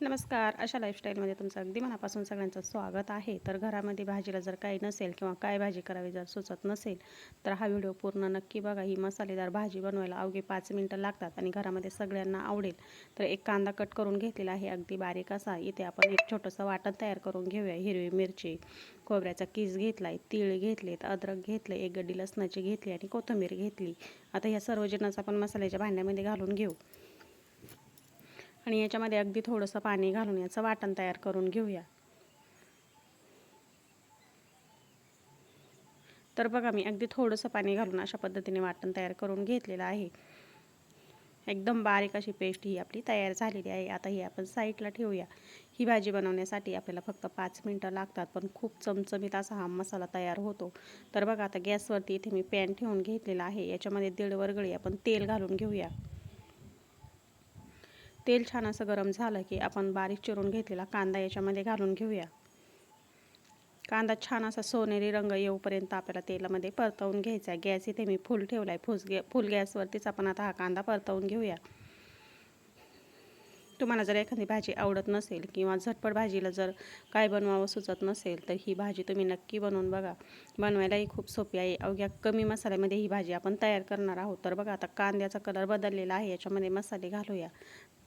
नमस्कार. अशा लाईफस्टाईलमध्ये तुमचं अगदी मनापासून सगळ्यांचं स्वागत आहे. तर घरामध्ये भाजीला जर काही नसेल किंवा काय भाजी करावी जर सुचत नसेल तर हा व्हिडिओ पूर्ण नक्की बघा. ही मसालेदार भाजी बनवायला अवघे पाच मिनटं लागतात आणि घरामध्ये सगळ्यांना आवडेल. तर एक कांदा कट करून घेतलेला आहे. अगदी बारीक असा. इथे आपण एक छोटंसं वाटण तयार करून घेऊया. हिरवी मिरची खोबऱ्याचा किस घेतला आहे तीळ घेतलेत अद्रक घेतले एक गड्डी लसणाची घेतली आणि कोथिंबीर घेतली. आता ह्या सर्व आपण मसाल्याच्या भांड्यामध्ये घालून घेऊ. आणि याच्यामध्ये अगदी थोडंसं पाणी घालून याचं वाटण तयार करून घेऊया. तर बघा मी अगदी थोडंसं पाणी घालून अशा पद्धतीने वाटण तयार करून घेतलेलं आहे. एकदम बारीक अशी पेस्ट ही आपली तयार झालेली आहे. आता ही आपण साईडला ठेवूया. ही भाजी बनवण्यासाठी आपल्याला फक्त पाच मिनटं लागतात पण खूप चमचमीत असा हा मसाला तयार होतो. तर बघा आता गॅसवरती इथे मी पॅन ठेवून घेतलेला आहे. याच्यामध्ये दीड वरगळी आपण तेल घालून घेऊया. तेल छान असं गरम झालं की आपण बारीक चिरून घेतलेला कांदा याच्यामध्ये घालून घेऊया. कांदा छान असा सोनेरी रंग येऊपर्यंत आपल्याला तेलामध्ये परतवून घ्यायचा आहे. गॅस इथे मी फुल ठेवला आहे फुस गॅ फुल गॅसवरतीच आपण आता हा कांदा परतवून घेऊया. तुम्हाला जर एखादी भाजी आवडत नसेल किंवा झटपट भाजीला जर काय बनवावं सुचत नसेल तर ही भाजी तुम्ही नक्की बनवून बघा. बनवायलाही खूप सोपी आहे. अवघ्या कमी मसाल्यामध्ये ही भाजी आपण तयार करणार आहोत. तर बघा आता कांद्याचा कलर बदललेला आहे. याच्यामध्ये मसाले घालूया.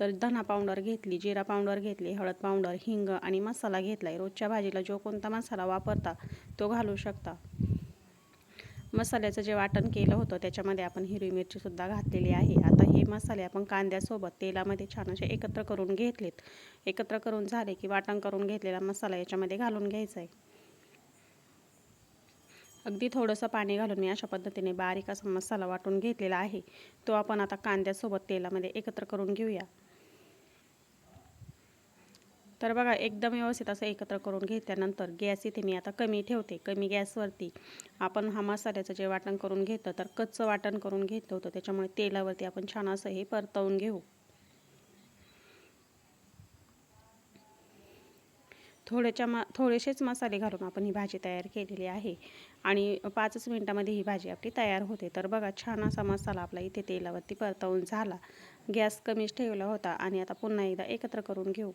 तर धना पावडर घेतली जिरा पावडर घेतली हळद पावडर हिंग आणि मसाला घेतला आहे रोजच्या भाजीला जो कोणता मसाला वापरता तो घालू शकता. मसाल्याचं जे वाटण केलं होतं त्याच्यामध्ये आपण हिरवी मिरचीसुद्धा घातलेली आहे. आता हे मसाले आपण कांद्यासोबत तेलामध्ये छान असे एकत्र करून घेतलेत. एकत्र करून झाले की वाटण करून घेतलेला मसाला याच्यामध्ये घालून घ्यायचा आहे अगदी थोडंसं पाणी घालून मी अशा पद्धतीने बारीक असा मसाला वाटून घेतलेला आहे. तो आपण आता कांद्यासोबत तेलामध्ये एकत्र करून घेऊया. तर बघा एकदम व्यवस्थित असं एकत्र करून घेतल्यानंतर गॅस इथे मी आता कमी ठेवते. कमी गॅसवरती आपण हा मसाल्याचं जे वाटण करून घेतं तर कच्चं वाटण करून घेतलं होतं त्याच्यामुळे तेलावरती आपण छान असं हे परतवून घेऊ. थोड्याच्या मा थोडेसेच मसाले घालून आपण ही भाजी तयार केलेली आहे. आणि पाचच मिनटामध्ये ही भाजी आपली तयार होते. तर बघा छान असा मसाला आपला इथे तेलावरती परतवून झाला. गॅस कमीच ठेवला होता. आणि आता पुन्हा एकदा एकत्र करून घेऊ.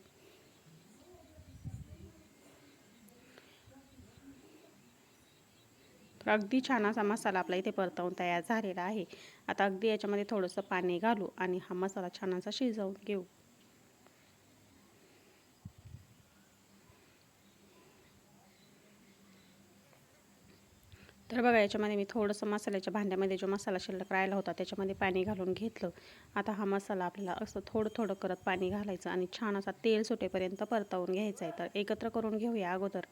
तर अगदी छान असा मसाला आपला इथे परतवून तयार झालेला आहे. आता अगदी याच्यामध्ये थोडंसं पाणी घालू आणि हा मसाला छान असा शिजवून घेऊ. तर बघा याच्यामध्ये मी थोडंसं मसाल्याच्या भांड्यामध्ये जो मसाला शिल्लक राहिला होता त्याच्यामध्ये पाणी घालून घेतलं. आता हा मसाला आपल्याला असं थोडं थोडं करत पाणी घालायचं आणि छान असा तेल सुटेपर्यंत परतवून घ्यायचं आहे. तर एकत्र करून घेऊया अगोदर.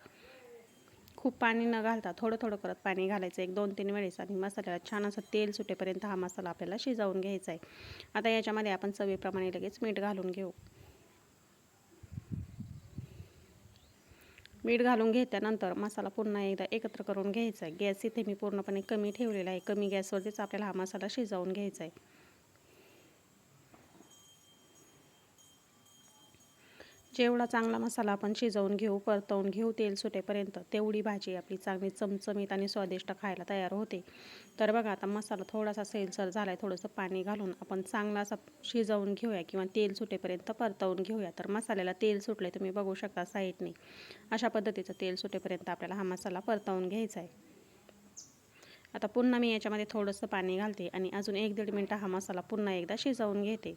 खूप पाणी न घालता थोडं थोडं करत पाणी घालायचं. एक दोन तीन वेळेस आणि मसाल्याला छान असं तेल सुटेपर्यंत हा मसाला आपल्याला शिजवून घ्यायचा आहे. आता याच्यामध्ये आपण चवीप्रमाणे लगेच मीठ घालून घेऊ. मीठ घालून घेतल्यानंतर मसाला पुन्हा एकदा एकत्र करून घ्यायचा आहे. गॅस इथे मी पूर्णपणे कमी ठेवलेला आहे. कमी गॅसवरतीच आपल्याला हा मसाला शिजवून घ्यायचा आहे. जेवढा चांगला मसाला आपण शिजवून घेऊ परतवून घेऊ तेल सुटेपर्यंत तेवढी भाजी आपली चांगली चमचमीत आणि स्वादिष्ट खायला तयार होते. तर बघा आता मसाला थोडासा सेलसर झाला आहे थोडंसं पाणी घालून आपण चांगला असा शिजवून घेऊया किंवा तेल सुटेपर्यंत परतवून घेऊया. तर मसाल्याला तेल सुटले तुम्ही बघू शकता साईडने. अशा पद्धतीचं तेल सुटेपर्यंत आपल्याला हा मसाला परतवून घ्यायचा आहे. आता पुन्हा मी याच्यामध्ये थोडंसं पाणी घालते आणि अजून एक दीड मिनटं हा मसाला पुन्हा एकदा शिजवून घेते.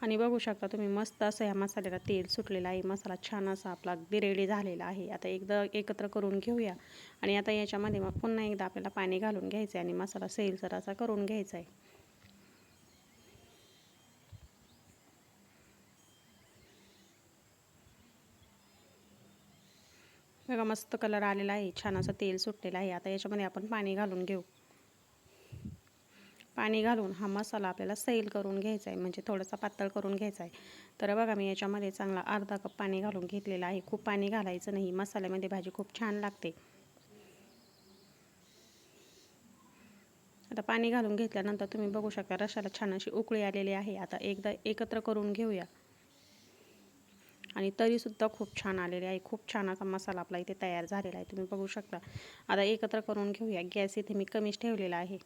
आणि बघू शकता तुम्ही मस्त असं ह्या मसाल्याला तेल सुटलेलं आहे. मसाला छान असा आपला अगदी रेडी झालेला आहे. आता एकदा एकत्र करून घेऊया. आणि आता याच्यामध्ये मग पुन्हा एकदा आपल्याला पाणी घालून घ्यायचं आहे आणि मसाला सैलसर असा करून घ्यायचा आहे बघा मस्त कलर आलेला आहे. छान असं तेल सुटलेलं आहे. आता याच्यामध्ये आपण पाणी घालून घेऊ. पाणी घालून हा मसाला आपल्याला सैल करून घ्यायचा आहे म्हणजे थोडासा पातळ करून घ्यायचा आहे. तर बघा मी याच्यामध्ये चांगला अर्धा कप पाणी घालून घेतलेला आहे. खूप पाणी घालायचं नाही. मसाल्यामध्ये भाजी खूप छान लागते. आता पाणी घालून घेतल्यानंतर तुम्ही बघू शकता रशाला छान अशी उकळी आलेली आहे. आता एकदा एकत्र करून घेऊया. आणि तरीसुद्धा खूप छान आलेली आहे. खूप छान असा मसाला आपला इथे तयार झालेला आहे. तुम्ही बघू शकता. आता एकत्र करून घेऊया. गॅस इथे मी कमीच ठेवलेला आहे.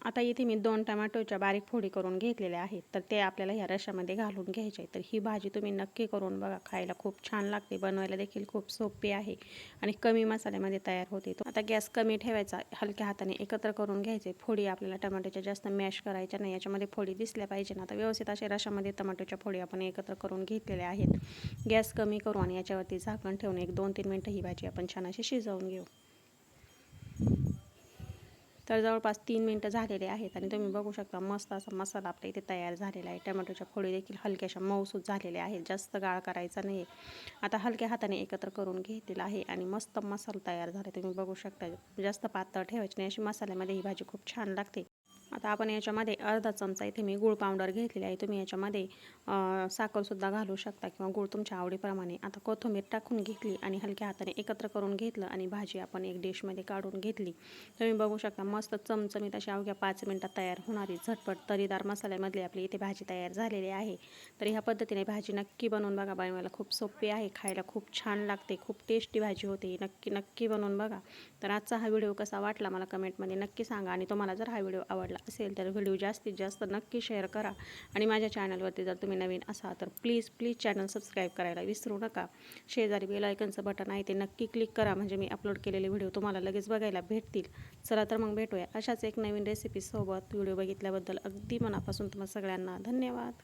आता इथे मी दोन टमॅटोच्या बारीक फोडी करून घेतलेल्या आहेत. तर ते आपल्याला ह्या रशामध्ये घालून घ्यायचे तर ही भाजी तुम्ही नक्की करून बघा. खायला खूप छान लागते. बनवायला देखील खूप सोपी आहे आणि कमी मसाल्यामध्ये तयार होते तो. आता गॅस कमी ठेवायचा. हलक्या हाताने एकत्र करून घ्यायचे. फोडी आपल्याला टमाट्याच्या जास्त मॅश करायच्या नाही. याच्यामध्ये फोडी दिसल्या पाहिजे ना. आता व्यवस्थित अशा रशामध्ये टमाटोच्या फोडी आपण एकत्र करून घेतलेल्या आहेत. गॅस कमी करू आणि याच्यावरती झाकण ठेवून एक दोन तीन मिनटं ही भाजी आपण छान अशी शिजवून घेऊ. तर जवळपास तीन मिनटं झालेले आहेत आणि तुम्ही बघू शकता मस्त असा मसाला आपल्या इथे तयार झालेला आहे. टमॅटोच्या फोडी देखील हलक्याशा मऊसूत झालेल्या आहेत. जास्त गाळ करायचा नाही आता हलक्या हाताने एकत्र करून घेतलेला आहे आणि मस्त मसाला तयार झाला तुम्ही बघू शकता जास्त पातळ ठेवायची नाही. अशी मसाल्यामध्ये ही भाजी खूप छान लागते. आता आपण याच्यामध्ये अर्धा चमचा इथे मी गूळ पावडर घेतलेली आहे. तुम्ही याच्यामध्ये साखरसुद्धा घालू शकता किंवा गूळ तुमच्या आवडीप्रमाणे. आता कोथिंबीर टाकून घेतली आणि हलक्या हाताने एकत्र करून घेतलं आणि भाजी आपण एक डिशमध्ये काढून घेतली. तुम्ही बघू शकता मस्त चमचमीत अशी अवघ्या पाच मिनटात तयार होणारी झटपट तरीदार मसाल्यामधली आपली इथे भाजी तयार झालेली आहे. तर ह्या पद्धतीने भाजी नक्की बनवून बघा. बनवायला खूप सोपी आहे खायला खूप छान लागते खूप टेस्टी भाजी होते. नक्की नक्की बनवून बघा. तर आजचा हा व्हिडिओ कसा वाटला मला कमेंटमध्ये नक्की सांगा आणि तुम्हाला जर हा व्हिडिओ आवडला असेल तर व्हिडिओ जास्तीत जास्त नक्की शेअर करा. आणि माझ्या चॅनलवरती जर तुम्ही नवीन असाल तर प्लीज प्लीज चॅनल सबस्क्राईब करायला विसरू नका. शेजारी बेलायकनचं बटन आहे ते नक्की क्लिक करा. म्हणजे मी अपलोड केलेले व्हिडिओ तुम्हाला लगेच बघायला भेटतील. चला तर मग भेटूया. अशाच एक नवीन रेसिपीसोबत व्हिडिओ बघितल्याबद्दल अगदी मनापासून तुम्हाला सगळ्यांना धन्यवाद.